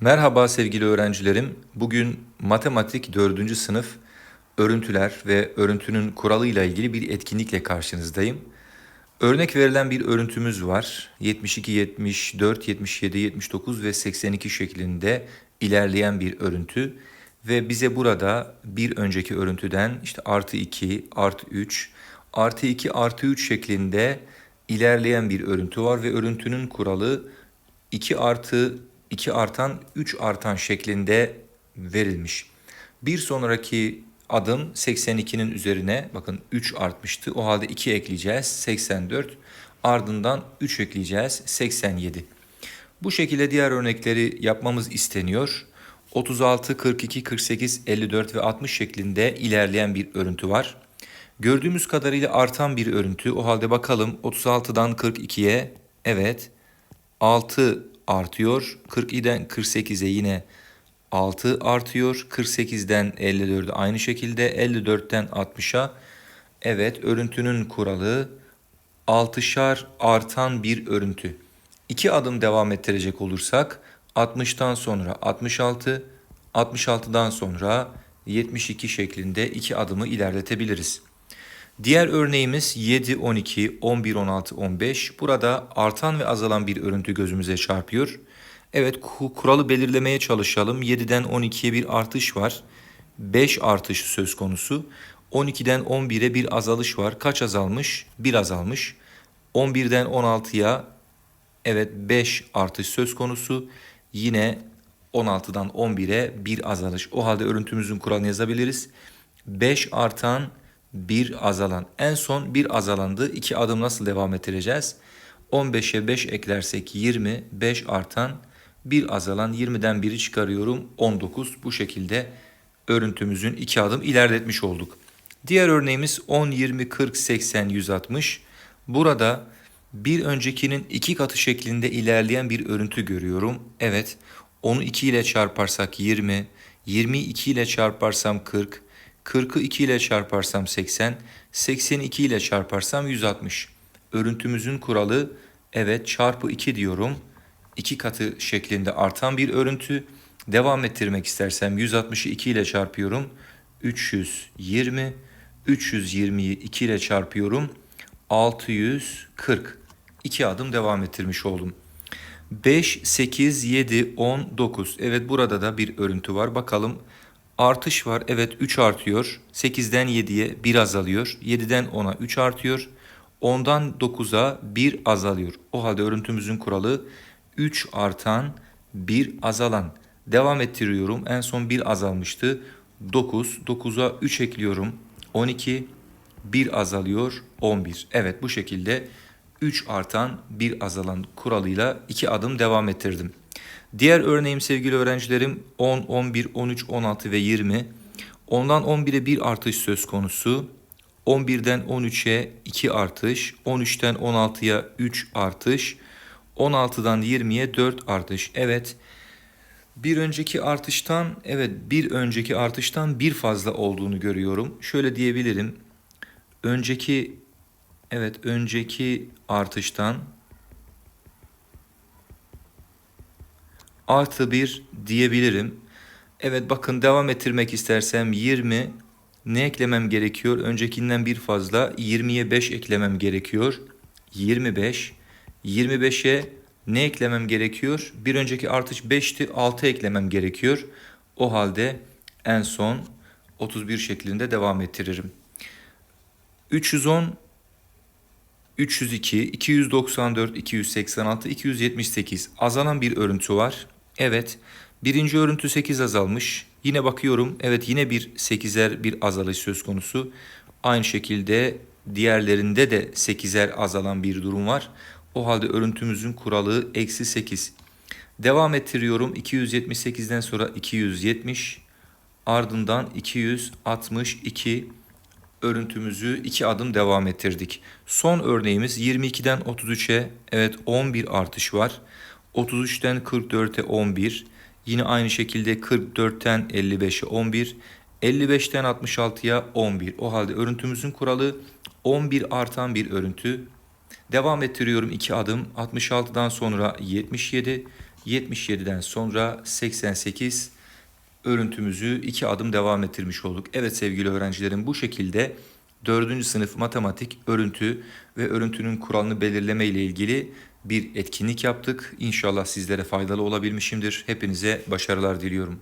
Merhaba sevgili öğrencilerim. Bugün matematik 4. sınıf örüntüler ve örüntünün kuralı ile ilgili bir etkinlikle karşınızdayım. Örnek verilen bir örüntümüz var. 72, 74, 77, 79 ve 82 şeklinde ilerleyen bir örüntü. Ve bize burada bir önceki örüntüden işte artı 2, artı 3, artı 2, artı 3 şeklinde ilerleyen bir örüntü var. Ve örüntünün kuralı 2 artı 2 artan 3 artan şeklinde verilmiş. Bir sonraki adım 82'nin üzerine bakın 3 artmıştı. O halde 2 ekleyeceğiz 84. Ardından 3 ekleyeceğiz 87. Bu şekilde diğer örnekleri yapmamız isteniyor. 36, 42, 48, 54 ve 60 şeklinde ilerleyen bir örüntü var. Gördüğümüz kadarıyla artan bir örüntü. O halde bakalım 36'dan 42'ye evet 6 artıyor. 42'den 48'e yine 6 artıyor. 48'den 54'e aynı şekilde 54'ten 60'a evet örüntünün kuralı 6'şar artan bir örüntü. İki adım devam ettirecek olursak 60'tan sonra 66, 66'dan sonra 72 şeklinde iki adımı ilerletebiliriz. Diğer örneğimiz 7, 12, 11, 16, 15. Burada artan ve azalan bir örüntü gözümüze çarpıyor. Evet kuralı belirlemeye çalışalım. 7'den 12'ye bir artış var. 5 artış söz konusu. 12'den 11'e bir azalış var. Kaç azalmış? 1 azalmış. 11'den 16'ya evet 5 artış söz konusu. Yine 16'dan 11'e bir azalış. O halde örüntümüzün kuralını yazabiliriz. 5 artan bir azalan. En son bir azalandı. İki adım nasıl devam ettireceğiz? 15'e 5 eklersek 20, 5 artan, bir azalan 20'den biri çıkarıyorum 19. Bu şekilde örüntümüzün iki adım ilerletmiş olduk. Diğer örneğimiz 10, 20, 40, 80, 160. Burada bir öncekinin iki katı şeklinde ilerleyen bir örüntü görüyorum. Evet, onu 2 ile çarparsak 20, 20'yi 2 ile çarparsam 40, 40'ı 2 ile çarparsam 80, 80'i 2 ile çarparsam 160. Örüntümüzün kuralı evet çarpı 2 diyorum. 2 katı şeklinde artan bir örüntü. Devam ettirmek istersem 160'ı 2 ile çarpıyorum. 320, 320'yi 2 ile çarpıyorum. 640. 2 adım devam ettirmiş oldum. 5, 8, 7, 10, 9. Evet burada da bir örüntü var. Bakalım Artış var. Evet 3 artıyor. 8'den 7'ye 1 azalıyor. 7'den 10'a 3 artıyor. 10'dan 9'a 1 azalıyor. O halde örüntümüzün kuralı 3 artan 1 azalan. Devam ettiriyorum. En son 1 azalmıştı. 9. 9'a 3 ekliyorum. 12. 1 azalıyor. 11. Evet bu şekilde 3 artan 1 azalan kuralıyla 2 adım devam ettirdim. Diğer örneğim sevgili öğrencilerim 10, 11, 13, 16 ve 20. Ondan 11'e bir artış söz konusu. 11'den 13'e 2 artış, 13'ten 16'ya 3 artış, 16'dan 20'ye 4 artış. Evet. Bir önceki artıştan evet bir önceki artıştan bir fazla olduğunu görüyorum. Şöyle diyebilirim. Önceki evet önceki artıştan artı 1 diyebilirim. Evet bakın devam ettirmek istersem 20 ne eklemem gerekiyor? Öncekinden bir fazla 20'ye 5 eklemem gerekiyor. 25. 25'e ne eklemem gerekiyor? Bir önceki artış 5'ti 6 eklemem gerekiyor. O halde en son 31 şeklinde devam ettiririm. 310 302, 294, 286, 278 azalan bir örüntü var. Evet. Birinci örüntü 8 azalmış. Yine bakıyorum. Evet yine bir 8'er bir azalış söz konusu. Aynı şekilde diğerlerinde de 8'er azalan bir durum var. O halde örüntümüzün kuralı eksi 8. Devam ettiriyorum. 278'den sonra 270. Ardından 262 örüntümüzü iki adım devam ettirdik. Son örneğimiz 22'den 33'e evet 11 artış var. 33'ten 44'e 11, yine aynı şekilde 44'ten 55'e 11, 55'ten 66'ya 11. O halde örüntümüzün kuralı 11 artan bir örüntü. Devam ettiriyorum 2 adım. 66'dan sonra 77, 77'den sonra 88 örüntümüzü 2 adım devam ettirmiş olduk. Evet sevgili öğrencilerim bu şekilde 4. sınıf matematik örüntü ve örüntünün kuralını belirleme ile ilgili bir etkinlik yaptık. İnşallah sizlere faydalı olabilmişimdir. Hepinize başarılar diliyorum.